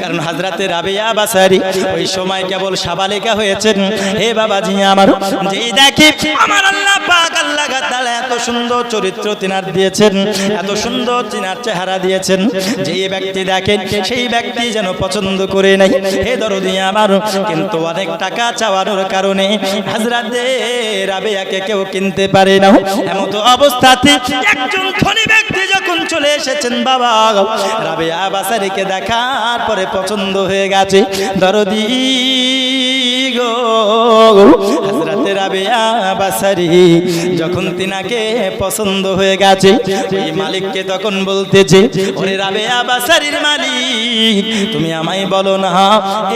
কারণ হাজরাতে রাবিয়া বাসারি ওই সময় কেবল সাবালিকা হয়েছেন। হে বাবাজি আমার, যেই দেখি আমার আল্লাহ পাক আল্লাহ তাআলা এত সুন্দর চরিত্র তিনার দিয়েছেন, এত সুন্দর তিনার চেহারা দিয়েছেন। যেই ব্যক্তি দেখেন, সেই ব্যক্তি যেন পছন্দ করে নাই। হে দরদি আমার, কিন্তু অনেক টাকা চাওয়ানোর কারণে হাজরাতে রাবিয়াকে কেউ কিনতে পারে না। এমন তো অবস্থাতে একজন ধনী ব্যক্তি যখন চলে এসেছেন, বাবা, রাবিয়া বাসারিকে দেখার পরে পছন্দ হয়ে গেছে। দরদি যখন তিনাকে পছন্দ হয়ে গেছে এই মালিককে তখন বলতেছে, ওরে মালিক, তুমি আমায় বলো না,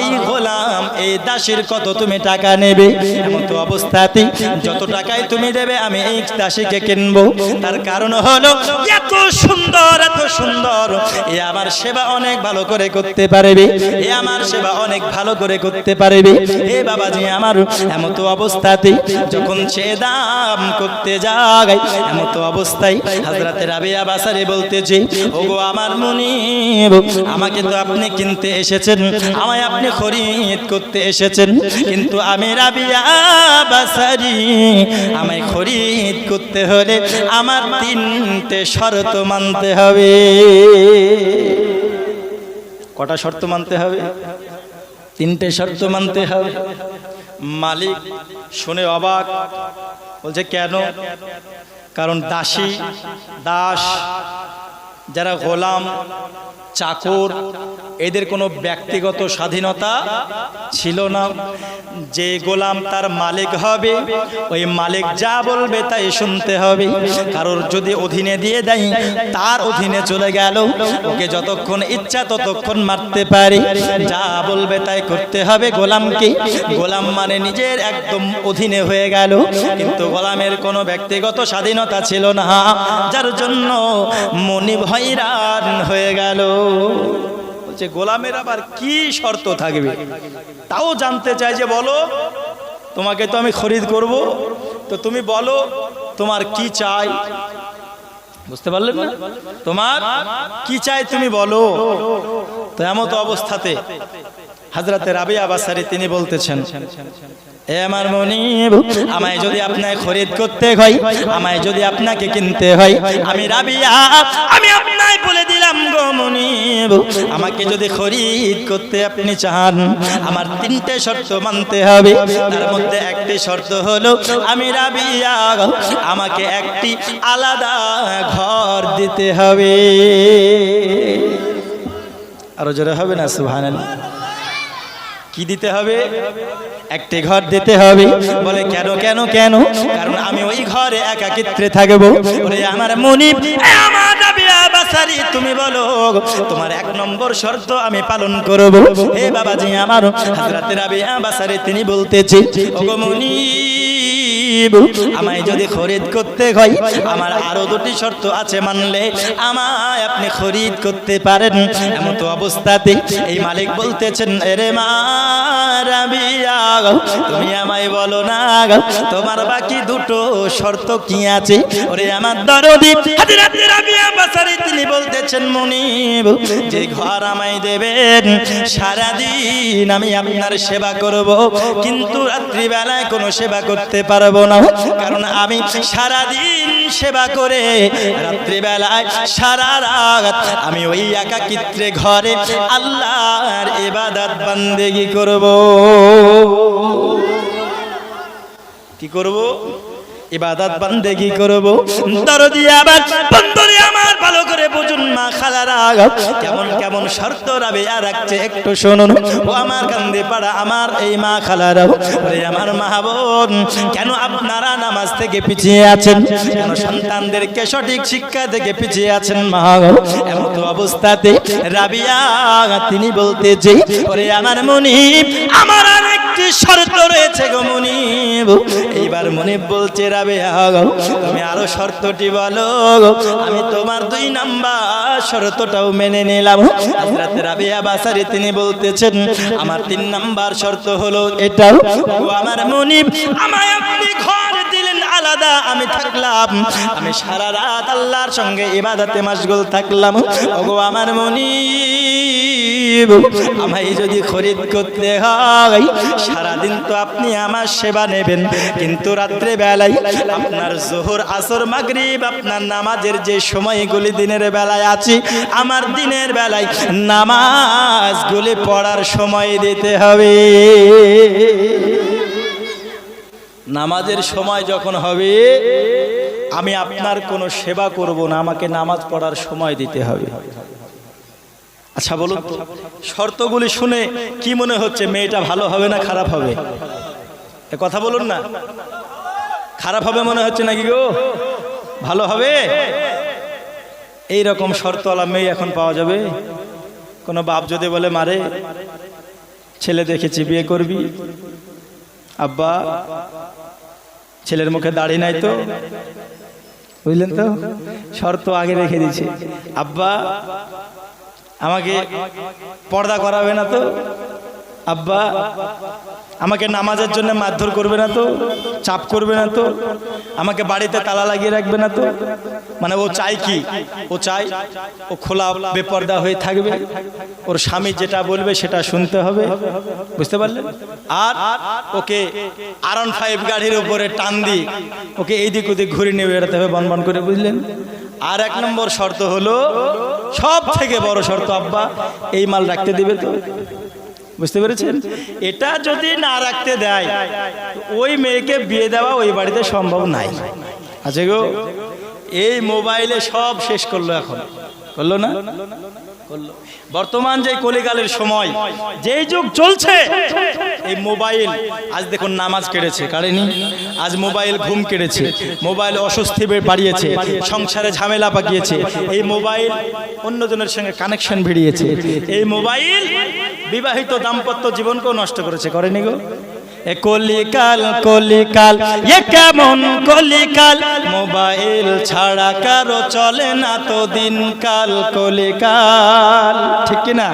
এই গোলাম, এই দাসের কত তুমি টাকা নেবে? এমন তো অবস্থাতে যত টাকায় তুমি দেবে, আমি এই দাসীকে কিনবো। তার কারণ হলো, এত সুন্দর এত সুন্দর, এ আমার সেবা অনেক ভালো করে করতে পারবে? এ আমার সেবা অনেক ভালো করে করতে পারবে। এ বাবাজি, আমার এমন তো অবস্থাতে যখন সে দাম করতে যায় এমন তো অবস্থায় হাজরাতে রাবিয়া বাসারে বলতেছে, ওগো আমার মনিব, আমাকে তো আপনি কিনতে এসেছেন, আমায় আপনি খরিদ করতে এসেছেন, কিন্তু আমি রাবিয়া বাসারি, আমায় খরিদ করতে হলে আমার তিনটে শর্ত মানতে হবে। কটা শর্ত মানতে হবে? তিনটে শর্ত মানতে হবে। মালিক শুনে অবাক, বলছে, কেন? কারণ দাসী, দাস, যারা গোলাম চাকর, এদের কোনো ব্যক্তিগত স্বাধীনতা ছিল না। যে গোলাম তার মালিক হবে, ওই মালিক যা বলবে তাই শুনতে হবে। কারোর যদি অধীনে দিয়ে দেয়, তার অধীনে চলে গেল। ওকে যতক্ষণ ইচ্ছা ততক্ষণ মারতে পারে। যা বলবে তাই করতে হবে গোলামকে। গোলাম মানে নিজের একদম অধীনে হয়ে গেল। কিন্তু গোলামের কোনো ব্যক্তিগত স্বাধীনতা ছিল না। যার জন্য মনি ভৈরান হয়ে গেল। বলছে, গোলামের আবার কি শর্ত থাকবে? তাও জানতে চাই যে, বলো, তোমাকে তো আমি খরিদ করব। তো তুমি বলো, তোমার কি চাই? বুঝতে পারলেন না? তোমার কি চাই তুমি বলো। তো এমন তো অবস্থাতে হাজরাতে রাবিয়া বাসারি তিনি বলতেছেন, এ আমার মনিব, আমায় যদি আপনাকে খরিদ করতে হয়, আমায় যদি আপনাকে কিনতে হয়, আমি রাবিয়া, আমি আপনায় বলে দিলাম গো মনিব। আমাকে যদি খরিদ করতে আপনি চান, আমার তিনটে শর্ত মানতে হবে। তার মধ্যে একটি শর্ত হলো, আমি রাবিয়া, আমাকে একটি আলাদা ঘর দিতে হবে। আরও জোরে হবে না, সুবহানাল্লাহ। কি দিতে হবে? একটি ঘর দিতে হবে। বলে, কেন কেন কেন? কারণ আমি ওই ঘরে একাকিত্রে থাকব। বলে, আমার মনিব আমার বাসারি তুমি বলো, তোমার এক নম্বর শর্ত আমি পালন করব। হে বাবাজি আমার, হাজরাতে রাবিয়া বাসারি তিনি বলতেছি, ওগো মনিব, আমায় যদি খরিদ করতে হয়, আমার আরও দুটি শর্ত আছে মানলে, আমায় আপনি খরিদ করতে পারেন। এমন তো অবস্থাতে এই মালিক বলতেছেন, এরে মা তুমি আমায় বলো না তোমার বাকি দুটো শর্ত কি আছে? ওরে আমার দরদি বাসারি তিনি বলতেছেন মনিব যে ঘর আমায় দেবেন, সারাদিন আমি আপনার সেবা করব, কিন্তু রাত্রিবেলায় কোনো সেবা করতে পারব না, কারণ আমি সারাদিন সেবা করে রাত্রিবেলায় সারা রাত আমি ওই একাকিত্রে ঘরে আল্লাহর ইবাদত বান্দেগি করব। কি করব? ইবাদত বান্দেগি করব। দরদি আবার বন্ধুরে আমার, ভালো করে বুঝুন মা খালারা কেমন কেমন শর্ত রাবে আর রাখছে একটু শুনুন। ও আমার কান্দে পাড়া আমার এই মা খালারা। ওরে আমার মা বোন, কেন আপনারা নামাজ থেকে পিছিয়ে আছেন? কেন সন্তানদেরকে সঠিক শিক্ষা থেকে পিছিয়ে আছেন মা? এমন তো অবস্থাতে রাবিয়া, তিনি বলতে বলতেছে, ওরে আমার মনিব, আমার আর একটি শর্ত রয়েছে গো মনিব? এইবার মনিব বলছে, রাবে তুমি আরও শর্তটি বলো। আমি তোমার দুই নাম্বার শর্তটাও মেনে নিলাম। রাতে রাবিয়া বাসারে তিনি বলতেছেন, আমার তিন নাম্বার শর্ত হলো এটাও। আমার মনিব, আমায় আপনি ঘর দিন আলাদা আমি থাকলাম। আমি সারা রাত আল্লাহর সঙ্গে ইবাদতে মাশগুল থাকলাম। ওগো আমার মনি আমায় যদি খরিদ করতে হয়, সারাদিন তো আপনি আমার সেবা নেবেন। কিন্তু রাত্রে বেলায় আপনার জোহর, আসর, মাগরিব, আপনার নামাজের যে সময়গুলি দিনের বেলায় আছে, আমার দিনের বেলায় নামাজগুলি পড়ার সময় দিতে হবে। নামাজের সময় যখন হবে আমি আপনার কোনো সেবা করব না আমাকে নামাজ পড়ার সময় দিতে হবে। আচ্ছা বলুন শর্তগুলি শুনে কি মনে হচ্ছে মেয়েটা ভালো হবে না খারাপ হবে? কথা বলুন না। খারাপ হবে মনে হচ্ছে নাকি গো? ভালো হবে? এই রকম শর্তওয়ালা মেয়ে এখন পাওয়া যাবে? কোনো বাপ যদি বলে মারে ছেলে দেখেছি বিয়ে করবি? আব্বা ছেলের মুখে দাড়ি নাই তো? বুঝলেন তো? শর্ত আগে রেখে দিয়েছে। আব্বা, আমাকে পর্দা করাবে না তো? আব্বা, আমাকে নামাজের জন্য মারধর করবে না তো, চাপ করবে না তো, আমাকে বাড়িতে তালা লাগিয়ে রাখবে না তো। মানে ও চাই কি? ও চাই ও খোলা বেপর্দা হয়ে থাকবে। ওর স্বামী যেটা বলবে সেটা শুনতে হবে। বুঝতে পারলেন? আর ওকে আরন ফাইভ গাড়ির উপরে টান দিয়ে ওকে এইদিক ওদিক ঘুরে নিয়ে বেড়াতে হবে, বন বন করে, বুঝলেন? আর এক নম্বর শর্ত হলো সব থেকে বড় শর্ত আব্বা, এই মাল রাখতে দিবে তো। বুঝতে পেরেছেন? এটা যদি না রাখতে দেয় ওই মেয়েকে বিয়ে দেওয়া ওই বাড়িতে সম্ভব নাই। আছে গো? এই মোবাইলে সব শেষ করল এখন। করল না? বর্তমান যে কলিকালের সময়, যেই যুগ চলছে, এই মোবাইল, আজ দেখুন নামাজ কেড়েছে কারেনি? আজ মোবাইল ঘুম কেড়েছে মোবাইল অস্বস্তি বাড়িয়েছে, সংসারে ঝামেলা পাকিয়েছে, এই মোবাইল অন্যজনের সঙ্গে কানেকশন ভিড়িয়েছে। এই মোবাইল বিবাহিত দাম্পত্য জীবনকেও নষ্ট করেছে, করেনি গো? কলিকাল কলিকাল, এ কেমন কলিকাল? মোবাইল ছাড়া কারও চলে না তো দিনকাল কলিকাল। ঠিক না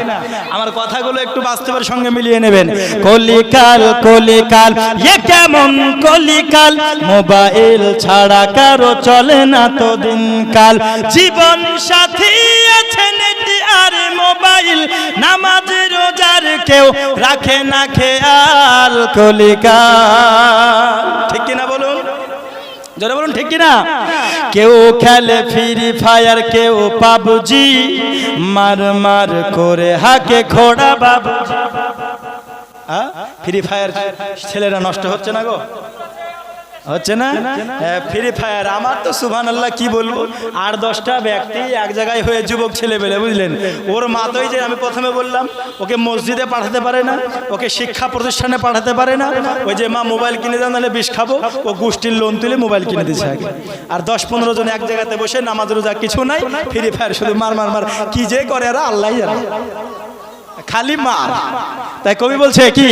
আমার কথাগুলো একটু বাস্তবের সঙ্গে মিলিয়ে নেবেন। কলিকাল কলিকাল, এ কেমন কলিকাল? মোবাইল ছাড়া কারও চলে না তো দিনকাল। জীবন সাথী আছে কেউ রাখে না খেয়াল কলিকা। ঠিক কিনা বলুন? জোরে বলুন, ঠিক কিনা? কেউ খেলে ফ্রি ফায়ার, কেউ পাবজি। মার মার করে হাকে খোড়া বাবু। ফ্রি ফায়ার ছেলেরা নষ্ট হচ্ছে না গো? হচ্ছে না? Free fire. আমার তো সুভান আল্লাহ কি বলব? আর দশটা ব্যক্তি এক জায়গায় হয়ে যুবক ছেলে পেলে বুঝলেন? ওর মাতই যে আমি প্রথমে বললাম ওকে মসজিদে পাঠাতে পারে না ওকে শিক্ষা প্রতিষ্ঠানে পাঠাতে পারে না। ওই যে মা মোবাইল কিনে দাও নাহলে বিষ খাব। ও গোষ্ঠীর লোন তুলে মোবাইল কিনে দিচ্ছে আগে। আর দশ পনেরো জন এক জায়গাতে বসে নামাজ রোজা কিছু নাই ফ্রি ফায়ার শুধু মার মার মার। কি যে করে আর আল্লাহ জানে। খালি মার। তাই কবি বলছে কি?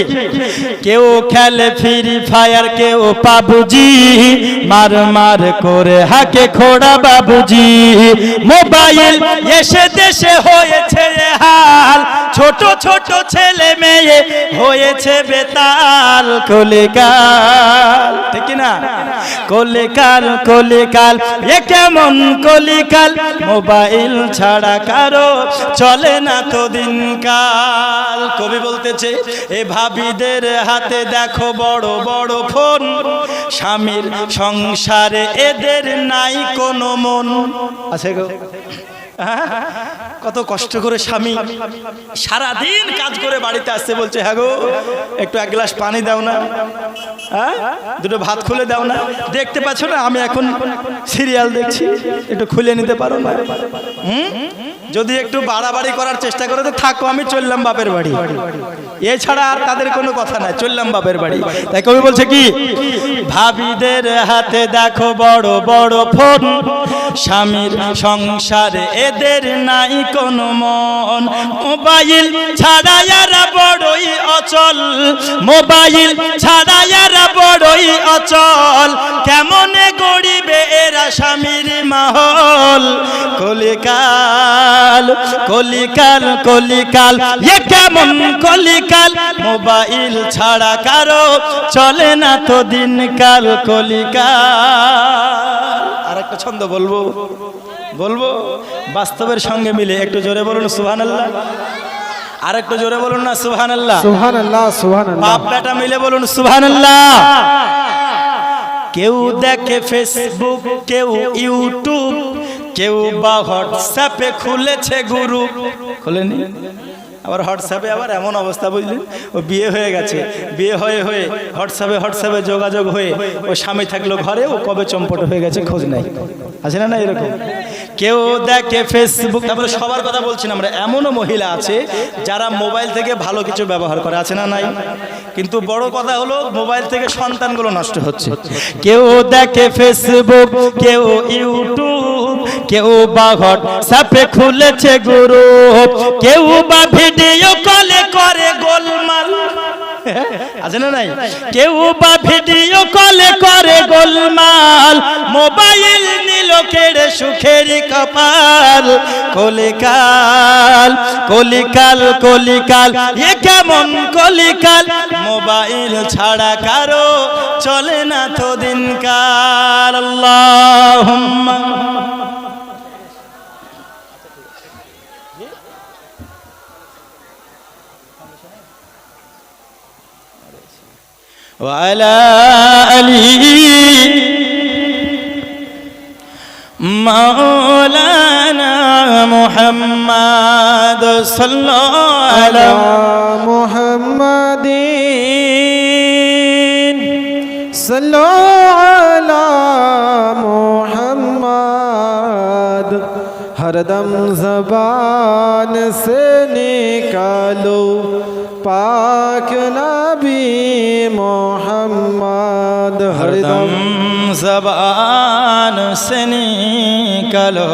কেউ খেলে ফ্রি ফায়ার কেউ পাবুজি। মার মার করে হাকে খোড়া বাবুজি। মোবাইল এসে দেশে হয়েছে হাল। ছোট ছোট ছেলে মেয়ে হয়েছে বেতাল কলিকাল। ঠিক না কলিকাল কলিকাল, এ কেমন কলিকাল? মোবাইল ছাড়া কারও চলে না তো দিনকাল। কবি বলতেছে, এ ভাবিদের হাতে দেখো বড় বড় ফোন। স্বামীর সংসারে এদের নাই কোনো মন। আছে গো? কত কষ্ট করে স্বামী সারা দিন কাজ করে বাড়িতে আসছে, বলছে হ্যাঁ গো, একটু এক গ্লাস পানি দাও না। হ্যাঁ? দুটো ভাত খুলে দাও না। দেখতে পাচ্ছ না, আমি এখন সিরিয়াল দেখছি, একটু খুলে নিতে পারো না? হুম? যদি একটু বাড়াবাড়ি করার চেষ্টা করে, তো থাকো, আমি চললাম বাপের বাড়ি। এছাড়া আর তাদের কোনো কথা নাই, চললাম বাপের বাড়ি। তাই কবি বলছে কি, ভাবিদের হাতে দেখো বড় বড় ফোন। স্বামীর সংসারে এদের নাই কোনো মন। মোবাইল ছাড়াইয়ারা বড়ই অচল। মোবাইল ছাড়াইয়ারা বড়ই অচল। কেমনে গড়িবে এরা স্বামীর মাহল? কলিকাল কলিকাল কলিকাল কলিকাল এ কেমন কলিকাল? মোবাইল ছাড়া কারও চলে না তো দিনকাল কলিকাল। আর একটা ছন্দ বলব? বলব? বাস্তবের সঙ্গে মিলে একটু জোরে বলুন সুহান আল্লাহ আর একটু জোরে বলুন না সুহান আল্লাহ সুহান আল্লাহ সুহান আল্লাহ বাপ বেটা মিলে বলুন সুহান আল্লাহ কেউ দেখে ফেসবুক কেউ ইউটিউব কেউ বা হোয়াটসঅ্যাপে খুলেছে গুরু। খুলেনি? আবার হোয়াটসঅ্যাপে আবার এমন অবস্থা বুঝলেন? ও বিয়ে হয়ে গেছে। বিয়ে হয়ে হয়ে হোয়াটসঅ্যাপে হোয়াটসঅ্যাপে যোগাযোগ হয়ে ও স্বামী থাকল ঘরে, ও কবে চম্পট হয়ে গেছে খোঁজ নাই। আছে না না এরকম? কেউ দেখে ফেসবুক তারপরে সবার কথা বলছি না আমরা, এমনও মহিলা আছে যারা মোবাইল থেকে ভালো কিছু ব্যবহার করে, আছে না নাই? কিন্তু বড় কথা হলো, মোবাইল থেকে সন্তানগুলো নষ্ট হচ্ছে। কেউ দেখে ফেসবুক কেউ ইউটিউব কেউ বা হোয়াটসঅ্যাপে খুলেছে গ্রুপ, কেউ বা ভিডিও কলে করে গোলমাল। আছে না নাই? কেউ বা ভিডিও কলে করে গোলমাল। মোবাইল নিল কেড়ে সুখের কপাল। কলিকাল কলিকাল কলিকাল, এ কেমন কলিকাল? মোবাইল ছাড়া কারও চলে না তো দিনকাল। আল্লাহ وعلى آله مولانا محمد صلى الله على محمد صلوا हर दम जबान से निकालो पाक नबी मोहम्मद हर हरदम दम जबान से निकलो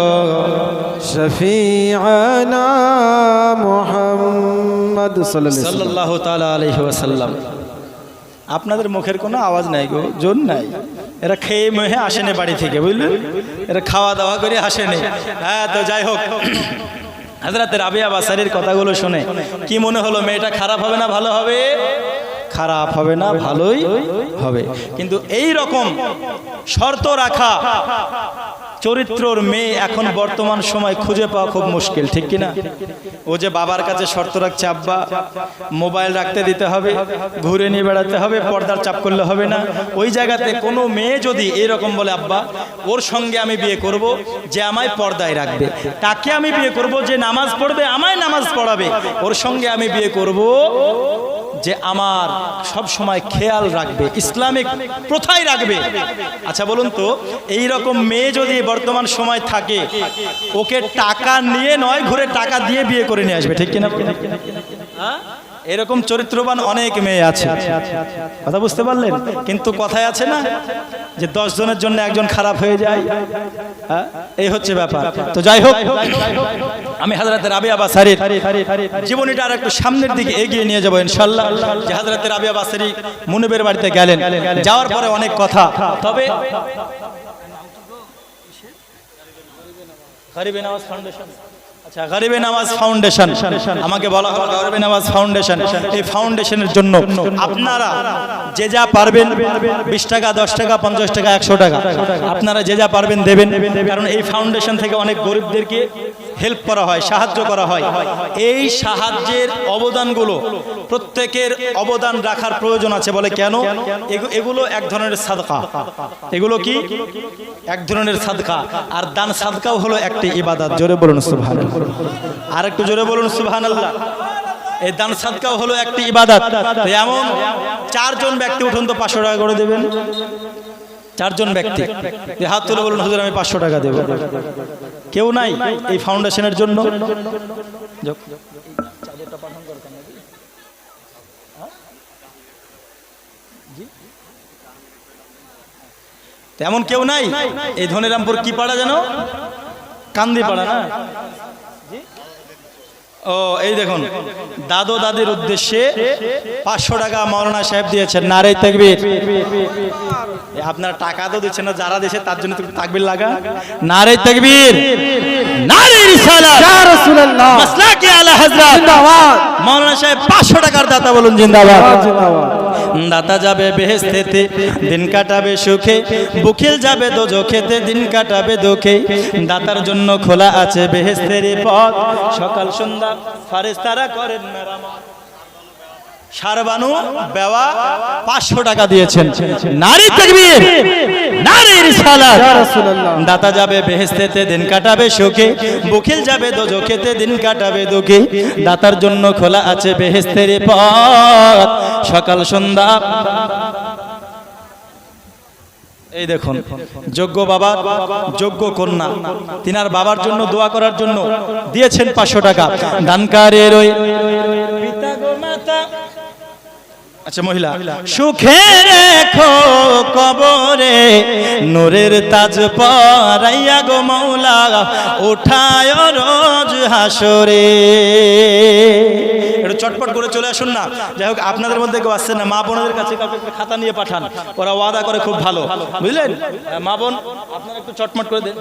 शफीआना मोहम्मद सल्लल्लाहु अलैहि वसल्लम সাল্লাল্লাহু তাআলা আলাইহি ওয়াসাল্লাম আপনাদের মুখের কোনো আওয়াজ নাই গো জোর নাই এরা খেয়ে মেহে আসেনি বাড়ি থেকে বুঝলেন এরা খাওয়া দাওয়া করে আসেনি। হ্যাঁ তো যাই হোক। হাজরাতে রাবিয়া বাসারির কথাগুলো শুনে কি মনে হলো, মেয়েটা খারাপ হবে না ভালো হবে? খারাপ হবে না, ভালোই হবে। কিন্তু এই রকম শর্ত রাখা চরিত্রর মেয়ে এখন বর্তমান সময় খুঁজে পাওয়া খুব মুশকিল, ঠিক কিনা? ও যে বাবার কাছে শর্ত রাখছে, আব্বা, মোবাইল রাখতে দিতে হবে, ঘুরে নিয়ে বেড়াতে হবে, পর্দার চাপ করলে হবে না। ওই জায়গাতে কোনো মেয়ে যদি এরকম বলে, আব্বা, ওর সঙ্গে আমি বিয়ে করব, যে আমায় পর্দায় রাখবে। তাকে আমি বিয়ে করব যে নামাজ পড়বে, আমায় নামাজ পড়াবে। ওর সঙ্গে আমি বিয়ে করব যে আমার সব সময় খেয়াল রাখবে, ইসলামিক প্রথায় রাখবে আচ্ছা বলুন তো এই রকম মেয়ে যদি বর্তমান সময় থাকে, ওকে টাকা নিয়ে নয়, ঘুরে টাকা দিয়ে বিয়ে করে নিয়ে আসবে, ঠিক কিনা হ্যাঁ? এরকম চরিত্রবান অনেক মেয়ে আছে। কথা বুঝতে পারলেন? কিন্তু কথায় আছে না যে দশ জনের জন্য একজন খারাপ হয়ে যায়? হ্যাঁ? এই হচ্ছে ব্যাপার। তো যাই হোক, আমি হাজরাতে রাবিয়া বাসারির জীবনীটা আর একটু সামনের দিকে এগিয়ে নিয়ে যাব ইনশাল্লাহ, যে হাজরাতে রাবিয়া বাসারি মুনিবের বাড়িতে গেলেন। যাওয়ার পরে অনেক কথা। তবে গরিবে নামাজ ফাউন্ডেশন আচ্ছা নামাজ ফাউন্ডেশন আমাকে বলা নামাজ ফাউন্ডেশন এই ফাউন্ডেশনের জন্য আপনারা যে যা পারবেন বিশ টাকা, দশ টাকা, পঞ্চাশ টাকা, একশো টাকা, আপনারা যে যা পারবেন দেবেন। কারণ এই ফাউন্ডেশন থেকে অনেক গরিবদেরকে হেল্প করা হয়, সাহায্য করা হয়। এই সাহায্যের অবদানগুলো প্রত্যেকের অবদান রাখার প্রয়োজন আছে বলে কেন? এগুলো এক ধরনের সাদকা। এগুলো কি? এক ধরনের সাদকা। আর দান সাদকাও হলো একটি ইবাদত। জোরে বলুন সুবহান আর একটু জোরে বলুন সুবহান আল্লাহ এই দান সাদকাও হলো একটি ইবাদত। এমন চারজন ব্যক্তি, উঠুন তো পাঁচশো টাকা করে দেবেন। চারজন ব্যক্তি। হাত তুলে বলুন, হুজুর, আমি পাঁচশো টাকা দেবো। কেউ নাই এই ফাউন্ডেশনের জন্য? যাক। তেমন কেউ নাই? এই ধনেরামপুর কি পাড়া যেন? কান্দি পাড়া না ও এই দেখুন দাদু দাদির উদ্দেশ্যে পাঁচশো টাকা মৌলানা সাহেব দিয়েছেন নারে তাকবির। আপনারা টাকা তো দিচ্ছেন না যারা দিয়েছে তার জন্য তাকবির তাকবীর লাগা। নারে তাকবির মৌলানা সাহেব পাঁচশো টাকার দাতা বলুন জিন্দাবাদ জিন্দাবাদ। দাতা যাবে বেহেস্তেতে, দিন কাটাবে সুখে বুখিল যাবে দোজখেতে, দিন কাটাবে দুঃখে। দাতার জন্য খোলা আছে বেহেস্তের পথ। সকাল সন্ধ্যা ফারেস্তারা করেন মেরামত। সারবানু বেওয়া পাঁচশো টাকা দিয়েছেন। নারী তাকবীর নারী রিসালাত। ইয়া রাসূলুল্লাহ। দাতা যাবে বেহেস্তেতে দিন কাটাবে সুখে। বুকিল যাবে দোজখেতে দিন কাটাবে দুঃখে। দাতার জন্য খোলা আছে বেহেস্তের পথ। সকাল সন্ধ্যা। এই দেখুন যোগ্য বাবা যোগ্য কন্যা। তিনার বাবার জন্য দোয়া করার জন্য দিয়েছেন পাঁচশো টাকা। দানকারের ওই আচ্ছা মহিলা সুখে রেখো কবরে নূরের তাজ পরাইয়া গো মৌলা উঠায় রোজ হাসরে। একটু চটপট করে চলে আসুন না। যাই হোক আপনাদের মধ্যে কেউ আসছে না মা বোনদের কাছে কাউকে খাতা নিয়ে পাঠান। ওরা ওয়াদা করে খুব ভালো। বুঝলেন? মা বোন আপনারা একটু চটমট করে দেন।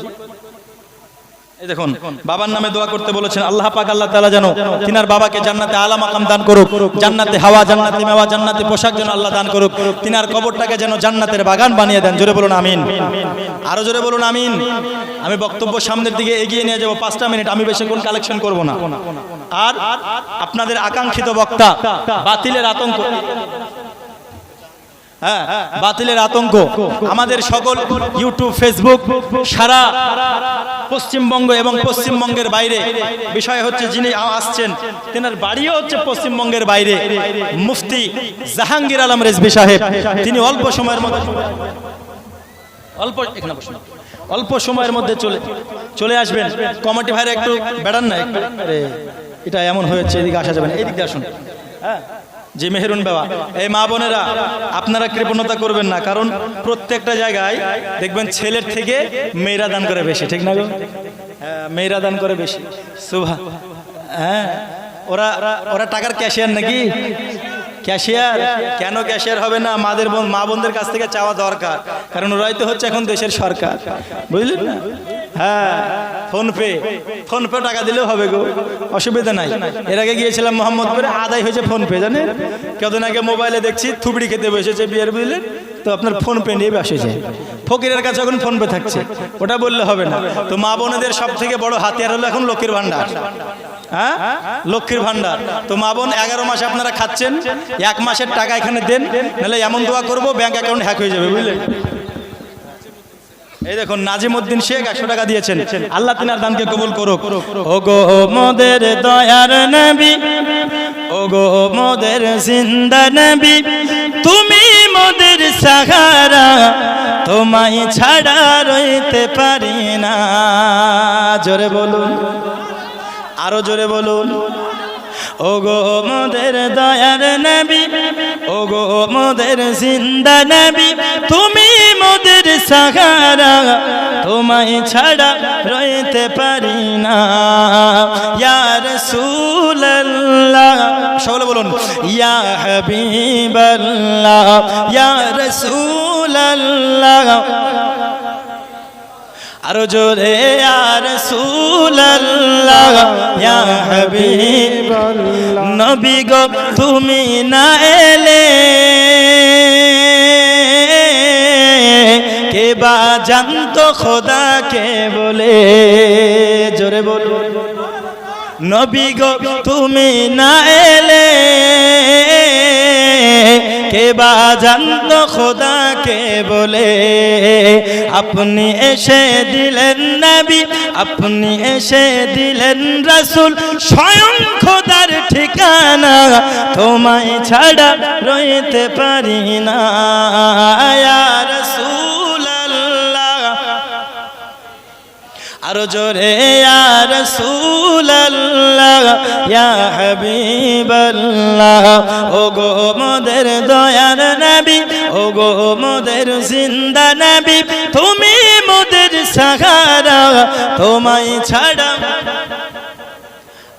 দেখুন, বাবার নামে দোয়া করতে বলেছেন, আল্লাহ পাক, আল্লাহ তাআলা যেন তিনার বাবাকে জান্নাতে আলা মাকাম দান করুক, জান্নাতে হাওয়া, জান্নাতে মেওয়া, জান্নাতে পোশাক যেন আল্লাহ দান করুক, তিনার কবরটাকে যেন জান্নাতের বাগান বানিয়ে দেন। জোরে বলুন, আমিন। আরও জোরে বলুন, আমিন। আমি বক্তব্য সামনের দিকে এগিয়ে নিয়ে যাব, পাঁচটা মিনিট, আমি বেশিক্ষণ কালেকশন করব না। আর আপনাদের আকাঙ্ক্ষিত বক্তা, বাতিলের আতঙ্ক। হ্যাঁ বাতিলের আতঙ্ক। আমাদের সকল ইউটিউব ফেসবুক সারা পশ্চিমবঙ্গ এবং পশ্চিমবঙ্গের বাইরে। বিষয় হচ্ছে যিনি আসছেন, তেনার বাড়িও হচ্ছে পশ্চিমবঙ্গের বাইরে। মুফতি জাহাঙ্গীর আলম রেজবি সাহেব, তিনি অল্প সময়ের মধ্যে অল্প অল্প সময়ের মধ্যে চলে চলে আসবেন। কমিটি ভাইরা একটু বেড়ান না এটা এমন হয়েছে, এদিকে আসা যাবে না, এদিকে আসুন। হ্যাঁ। জি মেহরুন বাবা। এই মা বোনেরা আপনারা কৃপণতা করবেন না কারণ প্রত্যেকটা জায়গায় দেখবেন ছেলের থেকে মেয়েরা দান করে বেশি ঠিক না গো? হ্যাঁ, মেয়েরা দান করে বেশি। সুভা হ্যাঁ ওরা ওরা টাকার ক্যাশিয়ার নাকি? ক্যাশিয়ার? কেন ক্যাশিয়ার হবে না? মাদের বোন মা বোনদের কাছ থেকে চাওয়া দরকার। কারণ ওরাই তো হচ্ছে এখন দেশের সরকার। বুঝলেন না? হ্যাঁ ফোন পে ফোন পে টাকা দিলেও হবে গো। অসুবিধা নাই। এর আগে গিয়েছিলাম মোহাম্মদপুরে আদায় হয়েছে ফোন পে জানেন কদিন আগে মোবাইলে দেখছি থুবড়ি খেতে বসেছে বিয়ের বুঝলেন? তো আপনার ফোন পে নিয়ে বসেছে ফকিরের কাছে এখন ফোন পে থাকছে। ওটা বললে হবে না। তো মা বোনেদের সব থেকে বড় হাতিয়ার হলো এখন লোকের ভান্ডার হ্যাঁ? লক্ষ্মীর ভান্ডার তো মা বোন এগারো মাসে আপনারা খাচ্ছেন, এক মাসের টাকা এখানে দেন, নাহলে এমন দোয়া করব, ব্যাংক অ্যাকাউন্ট হ্যাক হয়ে যাবে বুঝলেন এই দেখুন নাজিম উদ্দিন শেখ একশো টাকা দিয়েছেন। আল্লাহ তিনার দানকে কবুল করুক। ও গো মোদের দয়ার নবী ও গো মোদের জিন্দা নবী, তুমি মোদের সাহারা, তোমায় ছাড়া রইতে পারি না। জোরে বলুন। আরও জোরে বলুন। ও গো মোদের দয়ার নবী ও গো মোদের জিন্দা নবী, তুমি মোদের সাহারা, তোমায় ছাড়া রইতে পারি না। ইয়া রাসূলুল্লাহ সকলে বলুন। ইয়া হাবিবাল্লাহ, ইয়া রাসূলুল্লাহ। আরও জোরে আর সুলাল্লাহ ইয়া নবী গো, তুমি না এলে কে বা জানতো খোদাকে বলে? জোরে বলো নবী গো, তুমি না এলে কে বা জানতো খোদাকে বলে, আপনি এসে দিলেন নবী, আপনি এসে দিলেন রাসুল, স্বয়ং খোদার ঠিকানা তোমায় ছাড়া রইতে পারি না। আরও জোরে আর হাবিবাল্লাহ। ও গো মোদের দয়ার নবী ও গো মোদের জিন্দা নবী, তুমি মোদের সাহারা, তোমায় ছাড়া।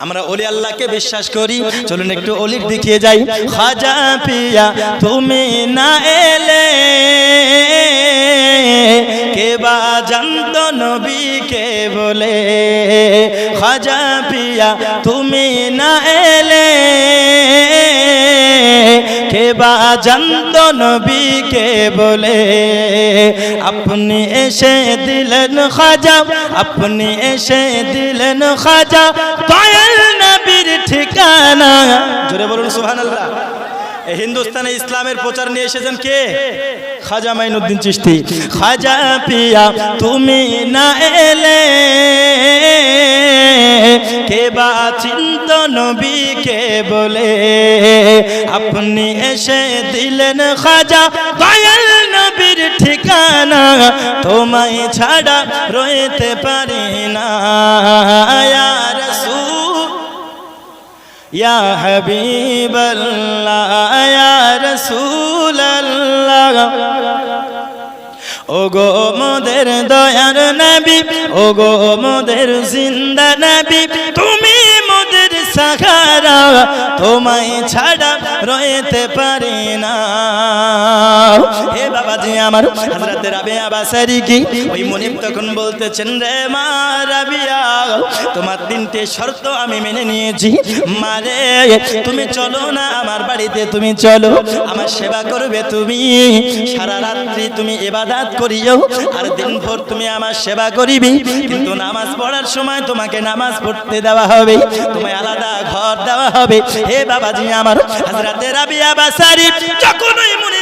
আমরা অলি আল্লাহকে বিশ্বাস করি। চলুন একটু অলির দিকে যাই। খাজা পিয়া, তুমি না এলে। কে বা জানত নবীকে বলে? খাজা পিয়া, তুমি না এলে? কে জানত নবীকে বলে? আপনি এসে দিলেন খাজা, আপনি এসে দিলেন খাজা, দয়াল নবীর ঠিকানা। জোরে বলুন সুবহানাল্লাহ। হিন্দুস্তানে ইসলামের প্রচার নিয়ে এসেছেন কে? খাজা মাইনুদ্দিন চিশতি। খাজা পিয়া তুমি না এলে। কে বা চিন্ত নবীকে বলে? আপনি এসে দিলেন খাজা দয়াল নবীর ঠিকানা। তোমায় ছাড়া রইতে পারি না। রাসূল ইয়া হাবিবাল্লাহ ইয়া রাসূলাল্লাহ ও গো মোদের দয়ার নবী ওগো মোদের জিন্দা নবী তুমি মোদের সাহারা তোমায় ছাড়া রয়েতে পারি না। হে বাবাজি আমার হযরত রাবিয়া বাসারি কি ওই মুনিব তখন বলতেছেন, রে মা রাবিয়া, তোমার তিনটে শর্ত আমি মেনে নিয়েছি। মারে তুমি চলো না, আমার বাড়িতে তুমি চলো, আমার সেবা করবে তুমি। সারা রাত্রি তুমি ইবাদত করিও, আর দিনভর তুমি আমার সেবা করিবি। কিন্তু নামাজ পড়ার সময় তোমাকে নামাজ পড়তে দেওয়া হবে। তোমায় আলাদা ঘর দেওয়া হবে। হে বাবাজি আমার হাজরাতের রাবিয়া বাসারি যখন ওই মুনিবের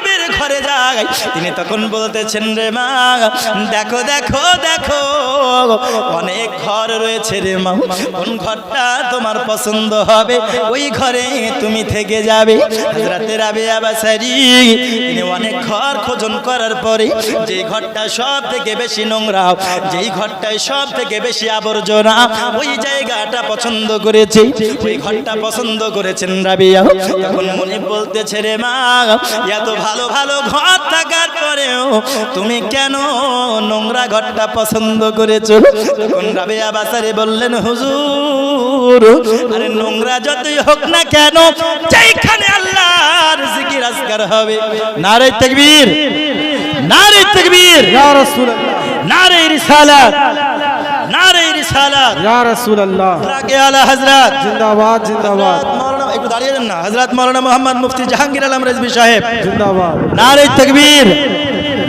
যায়। তিনি তখন বলতেছেন, রে মা, দেখো দেখো দেখো, অনেক ঘর রয়েছে রে মা। কোন ঘরটা তোমার পছন্দ হবে? ওই ঘরে তুমি থেকে যাবে। হযরতে রাবিয়া বাসারি, তিনি অনেক ঘর খোঁজন করার পরে যে ঘরটা সব থেকে বেশি নোংরা, যেই ঘরটায় সব থেকে বেশি আবর্জনা, ওই জায়গাটা পছন্দ করেছে। ওই ঘরটা পছন্দ করেছেন রাবিয়া। তখন মনে বলতেছে, রে মা, এত ভালো ভালো ঘর থাকার পরেও তুমি কেন নোংরা ঘরটা পছন্দ করেছ? তখন রাবিয়া বাসারে বললেন হুজুর আরে নোংরা যতই হোক না কেন যেখানে আল্লাহর জিকির আজকার হবে নারে তাকবীর নারে তাকবীর ইয়া রাসূলুল্লাহ নারে রিসালাত নারে রিসালাত ইয়া রাসূলুল্লাহ আগে আলা হযরত জিন্দাবাদ জিন্দাবাদ। দাঁড়িয়ে যান না। হযরত মাওলানা মোহাম্মদ মুফতি জাহাঙ্গীর আলম রেজবি সাহেব। নারে তাকবীর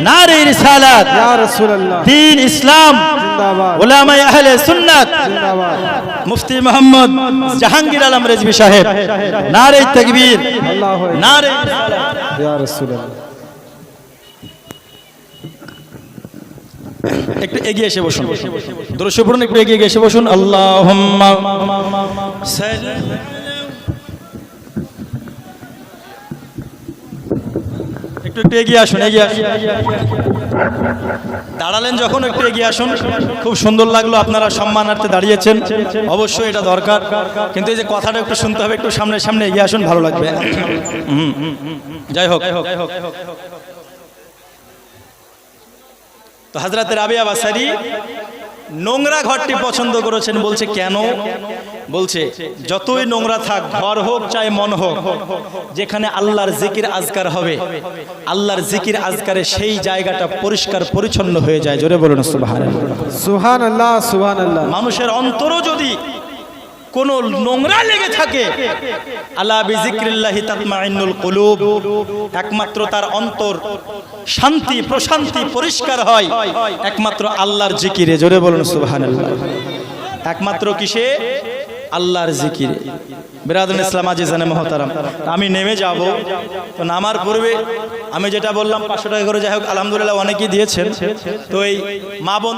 নারে রিসালাত দিন ইসলাম আহলে সুন্নাত। মুফতি মোহাম্মদ জাহাঙ্গীর আলম রেজবি সাহেব নারে তাকবীর নারে একটু এগিয়ে এসে বসুন। পড়ুন একটু এগিয়ে এসে বসুন। আল্লাহ একটু একটু এগিয়ে আসুন এগিয়ে আসুন। দাঁড়ালেন যখন, একটু এগিয়ে আসুন। খুব সুন্দর লাগল আপনারা সম্মানার্থে দাঁড়িয়েছেন। অবশ্যই এটা দরকার। কিন্তু এই যে কথাটা একটু শুনতে হবে, একটু সামনে সামনে এগিয়ে আসুন, ভালো লাগবে। যাই হোক তো হাজরাতের আবি বাসারি নোংরা ঘরটি পছন্দ করেছেন বলছে কেন? বলছে যতই নোংরা থাক ঘর হোক চাই মন হোক যেখানে আল্লাহর জিকির আজকার হবে আল্লাহর জিকির আজকারে সেই জায়গাটা পরিষ্কার পরিচ্ছন্ন হয়ে যায়। জোরে বলুন সুহান আল্লাহ সুহান আল্লাহ মানুষের অন্তরও যদি কোন নোংরা লেগে থাকে। আল্লাহ বিজিক্রিল্লাহি তাতমাইন্নুল কুলুব। একমাত্র তার অন্তর শান্তি, প্রশান্তি পরিষ্কার হয়। একমাত্র আল্লাহর জিকিরে। জোরে বলুন, সুবহানাল্লাহ। একমাত্র কিসে? আল্লাহর জিকিরে। বিরাদুল ইসলাম, আজিজানে মহতারাম। আমি নেমে যাব। তো নামার পূর্বে আমি যেটা বললাম, পাঁচশো টাকা করে, যাই হোক, আলহামদুলিল্লাহ অনেকেই দিয়েছেন। তো এই মা